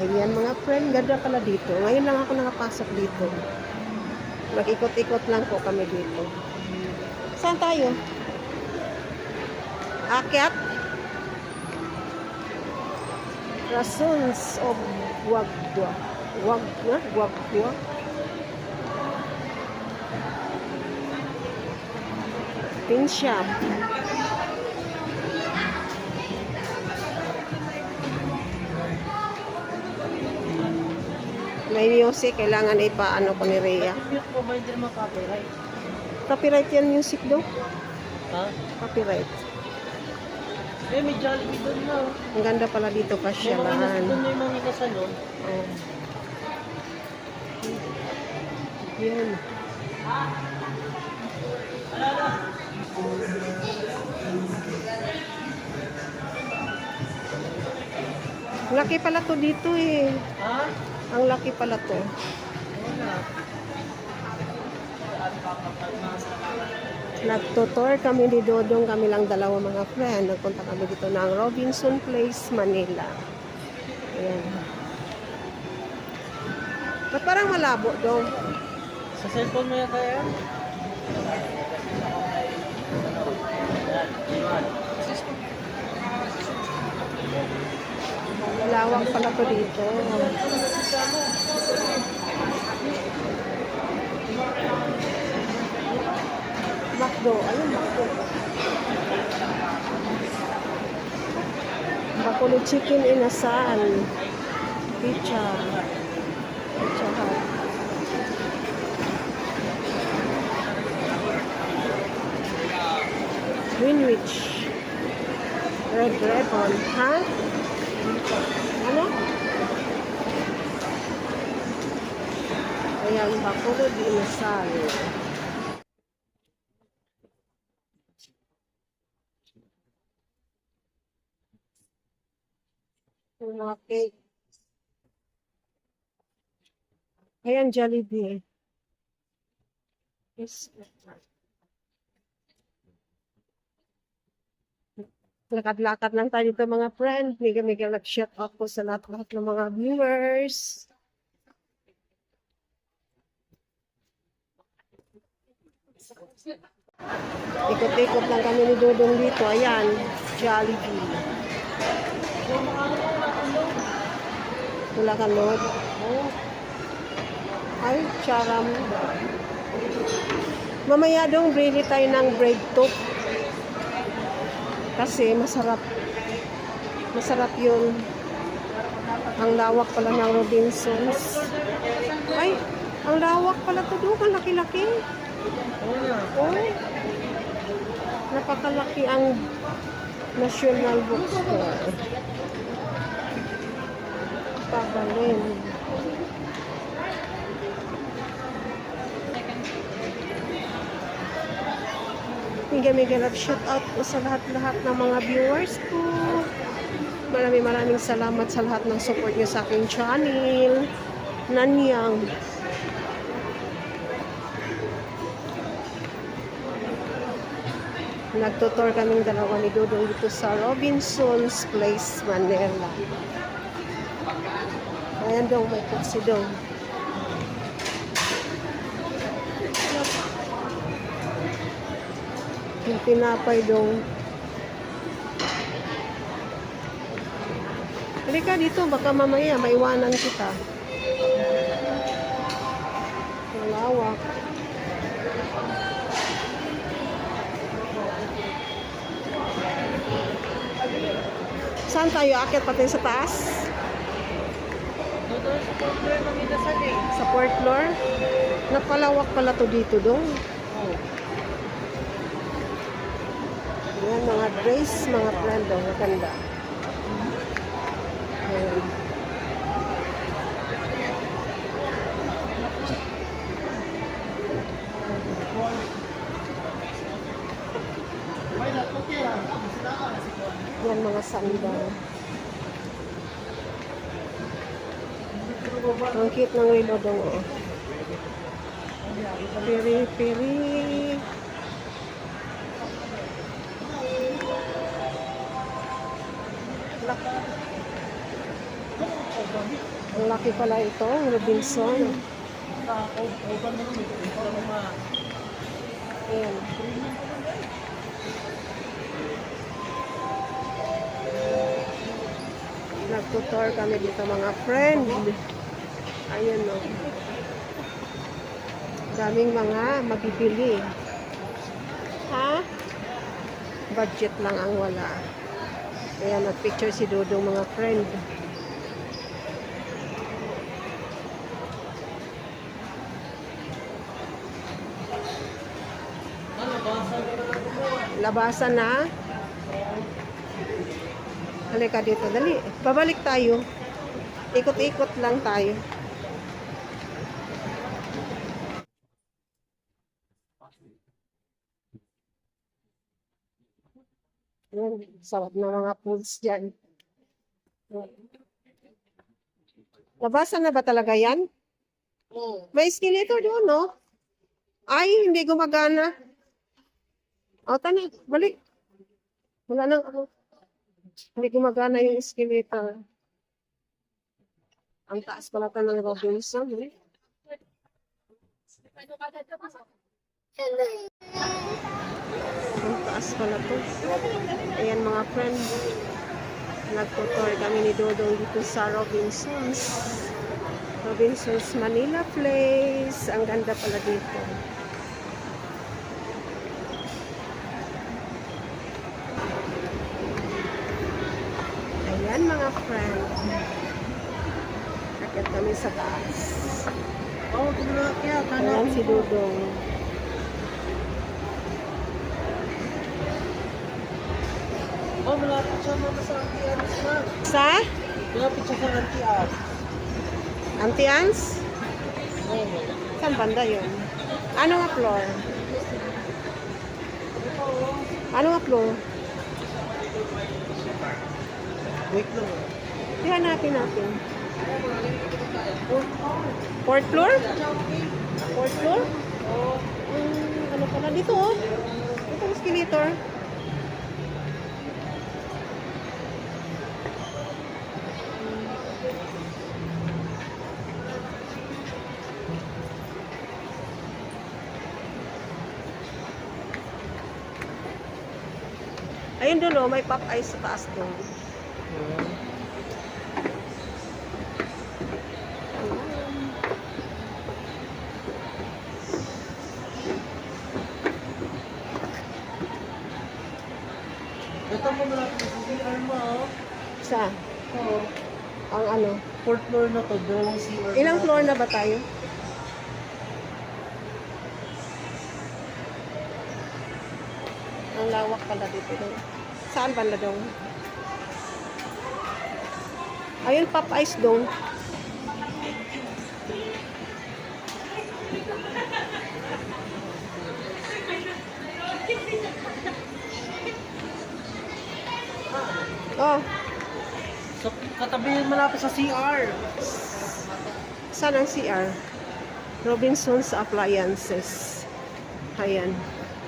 Ayan mga friend, ganda pala dito. Ngayon lang ako nakapasok dito. Mag-ikot-ikot lang po kami dito. Saan tayo? Akyat? Rasons of Wagwa. Wagwa? Wagwa? Pin shop. May music, kailangan ipaano ko ni Rhea. Copyright? Copyright yan music do? Ha? Copyright. Eh, may Jollibee doon na. Ang ganda pala dito May mga pasyalan. doon yung mga inasalon. Oh. Yan. Laki pala to dito eh. Ha? Ang laki pala to. Nagtutor kami ni Dodong, kami lang dalawa mga friend. Nagpunta kami dito ng Robinson Place, Manila. Ayan. Ba't parang malabo dong? Sa cellphone mo yan? Malawak pala to dito. Macdo. Ayun, Macdo. Bakulo chicken inasal. Pizza. Pizza Hut. Greenwich. Red Dragon. Ha? Ano? Ayan, bakulo di inasal. Yung mga cake. Ayan, Jollibee. Yes. Lakad-lakad lang tayo dito mga friend. Mega-mega nag-shout out po sa lahat-lahat ng mga viewers. Ikot-ikot lang kami ni Dodong dito. Ayan, Jollibee. Wala ka load? Oh. Ay, charam. Mamaya dong bili tayo ng bread toast. Kasi masarap. Masarap yun. Ang lawak pala ng Robinsons. Ay, ang lawak pala to doon. Ang laki-laki. Oh. Napakalaki ang National Bookstore. Pabalin. Mega mega love shout out po sa lahat-lahat ng mga viewers ko. Maraming maraming salamat sa lahat ng support niyo sa aking channel. Nanyang. Nagtutor kaming dalawa ni Dudong dito sa Robinson's Place, Manila. Ayan daw, may kutsi daw. Yung pinapay daw. Halika dito, baka mamaya maiwanan kita. Malawak. Saan tayo? Akit pati sa taas? Doon sa corner ng inasal eh. Sa fourth floor? Napalawak pala to dito dong. Oo. Yan, mga dress, mga friend, oh, maganda. Sandal. Ang cute ng relo dong, oh. Piri, piri. Ang laki pala ito, Robinson. Ayan. Nagtutor kami dito mga friend. Ayan o. Daming mga mabibili. Ha? Budget lang ang wala. Ayan, nagpicture si Dodong mga friend. Labasan na. Halika dito, dali. Babalik tayo. Ikot-ikot lang tayo. Yan, na mga foods dyan. Labasan na ba talaga yan? May escalator doon, no? Ay, hindi gumagana. O, tani, balik. Wala nang ako. Hindi gumagana yung escalator. Ang taas pala ka ng Robinson, eh. Ang taas pala to. Ayan mga friend. Nagtutor kami ni Dodong dito sa Robinsons. Robinsons Manila Place. Ang ganda pala dito. Ayan mga friend. Akit kami sa taas. Oh, yan. Ayan si Dodong. Oh, malapit siya mama sa anti-ads na. Sa Malapit siya sa anti-ads. Antians? Oo. Saan banda yun? Ano nga floor? Ano nga floor? Wait lang. Tingnan natin. Fourth floor? Fourth floor? Um, ano pala dito oh. Ito ang escalator. Ayun doon oh, may pop ice sa taas doon. Ito mo malapit sa CR mo. oh. Sa Oo. ang ano. Fourth floor na to. Dalawang CR. Ilang floor na ba tayo? Ang lawak pala dito. Dong. Saan banda dong? Ayun, pop ice dong. Oh, katabi malapit sa CR. saan ang CR? Robinson's Appliances. Ayan.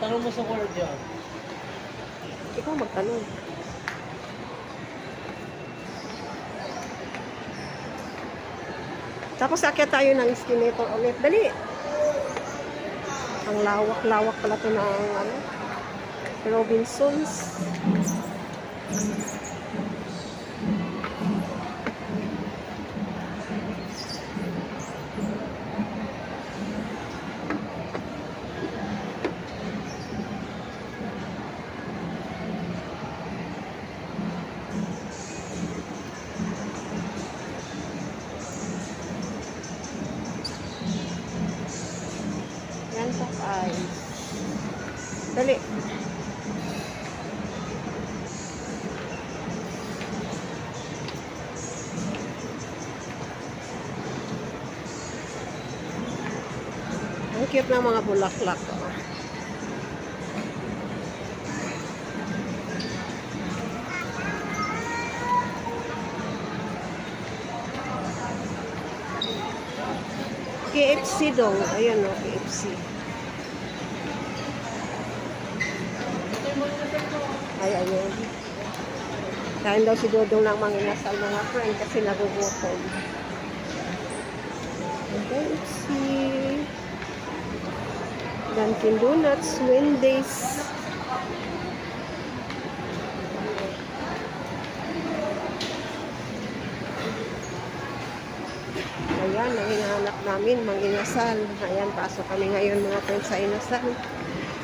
Tanong mo sa guardian. Ikaw magtanong. Tapos akyat tayo ng escalator ulit. Dali! Ang lawak-lawak pala ito ng ano, Robinsons. Cute ng mga bulaklak. Oh. KFC daw. Ayan o, KFC. Ay, ayun. Kain daw si Dodong ng mga inasal mga friend kasi nagugutom. KFC. Dunkin Donuts, Wendy's. Ayan, ang hinahanap namin, mang inasal. Ayan, pasok kami ngayon mga friends sa inasal.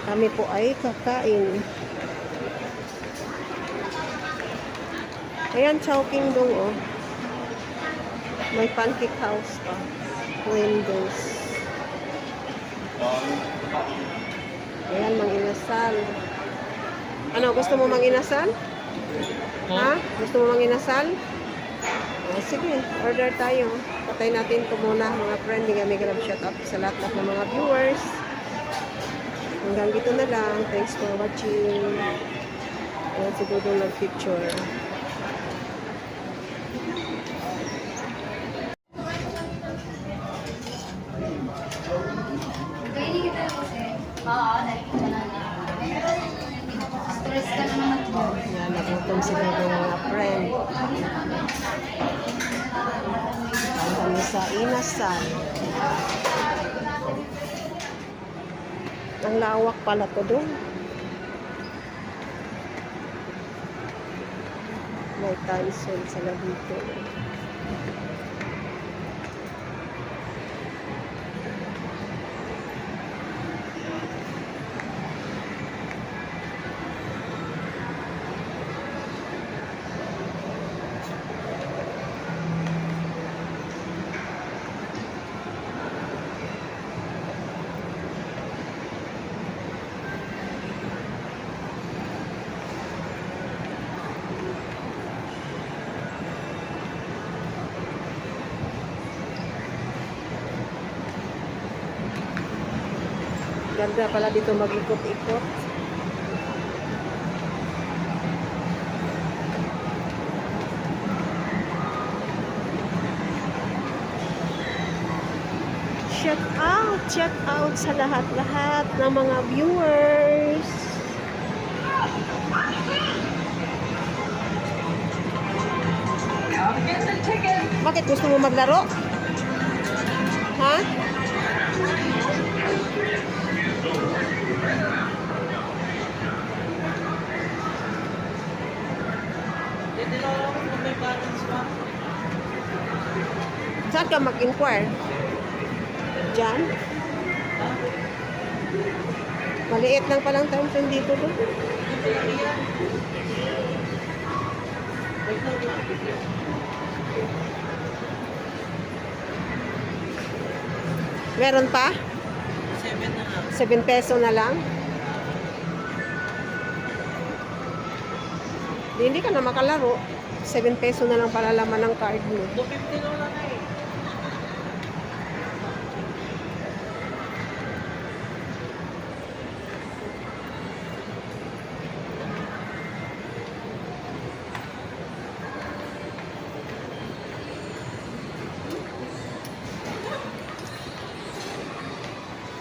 Kami po ay kakain. Ayan, Chowking Dong, oh. May pancake house pa. Windows. Ayan, mang inasal. Ano, gusto mo mang inasal? Ha? Gusto mo mang inasal? Ah, sige, order tayo. Patay natin ito muna mga friend. Hindi kami grab shout out sa lahat ng mga viewers. Hanggang dito na lang. Thanks for watching. Ayan si Dodo nag-picture. Sa inasal. Ang lawak pala to doon. May tiles sila dito. Ganda pala dito mag-ikot-ikot. Shout out, shout out sa lahat-lahat ng mga viewers. Bakit gusto mo maglaro? Ha? Hindi Saan ka mag-inquire? Diyan? Maliit lang palang time zone dito doon. Meron pa? Seven na lang. 7 peso na lang? Di, hindi ka na makalaro. 7 peso na lang pala laman ng card mo. 250 na lang eh.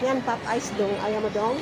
Yan, pop ice dong. Ayaw mo dong?